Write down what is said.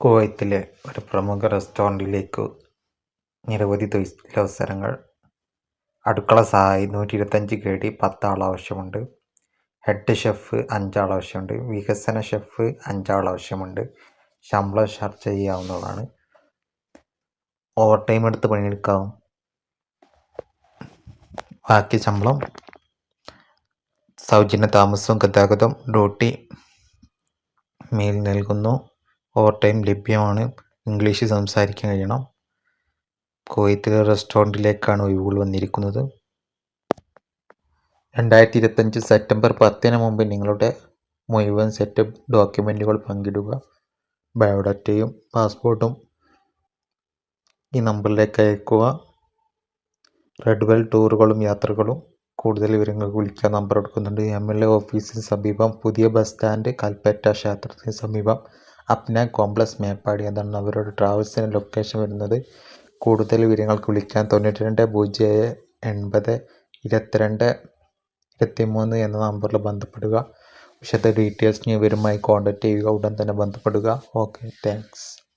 കുവൈത്തിലെ ഒരു പ്രമുഖ റെസ്റ്റോറന്റിലേക്ക് നിരവധി തൊഴിലവസരങ്ങൾ. അടുക്കള സഹായി നൂറ്റി ഇരുപത്തഞ്ച് കെ ഡി പത്താൾ ആവശ്യമുണ്ട്. ഹെഡ് ഷെഫ് അഞ്ചാൾ ആവശ്യമുണ്ട്. വികസന ഷെഫ് അഞ്ചാൾ ആവശ്യമുണ്ട്. ശമ്പളം ചർച്ച ചെയ്യാവുന്നതാണ്. ഓവർ ടൈം എടുത്ത് പണിയെടുക്കാവും ബാക്കി ശമ്പളം. സൗജന്യ താമസവും ഗതാഗതം ഡ്യൂട്ടി. മേൽ നൽകുന്നു. ഓവർ ടൈം ലഭ്യമാണ്. ഇംഗ്ലീഷ് സംസാരിക്കാൻ കഴിയണം. കുവൈത്തിലെ റെസ്റ്റോറന്റിലേക്കാണ് ഒഴിവുകൾ വന്നിരിക്കുന്നത്. രണ്ടായിരത്തി ഇരുപത്തഞ്ച് സെപ്റ്റംബർ പത്തിന് മുമ്പ് നിങ്ങളുടെ മുഴുവൻ സെറ്റ് ഡോക്യുമെന്റുകൾ പങ്കിടുക. ബയോഡാറ്റയും പാസ്പോർട്ടും ഈ നമ്പറിലേക്ക് അയക്കുക റെഡ്വെൽ ടൂറുകളും യാത്രകളും. കൂടുതൽ വിവരങ്ങൾക്ക് വിളിക്കാൻ നമ്പർ എടുക്കുന്നുണ്ട്. എം എൽ എ ഓഫീസിന് സമീപം പുതിയ ബസ് സ്റ്റാൻഡ് കൽപ്പറ്റ ക്ഷേത്രത്തിന് സമീപം. അപ്ന കോംപ്ലക്സ് മേപ്പാടി. എന്നാണ് അവരുടെ ട്രാവൽസിന്റെ ലൊക്കേഷൻ വരുന്നത്. കൂടുതൽ വിവരങ്ങൾക്ക് വിളിക്കാൻ തൊണ്ണൂറ്റി രണ്ട് പൂജ്യം ഏഴ് എൺപത് ഇരുപത്തിരണ്ട് ഇരുപത്തിമൂന്ന് എന്ന നമ്പറിൽ ബന്ധപ്പെടുക. വിശദ ഡീറ്റെയിൽസ് ഇവരുമായി കോൺടാക്റ്റ് ചെയ്യുക. ഉടൻ തന്നെ ബന്ധപ്പെടുക. Okay thanks.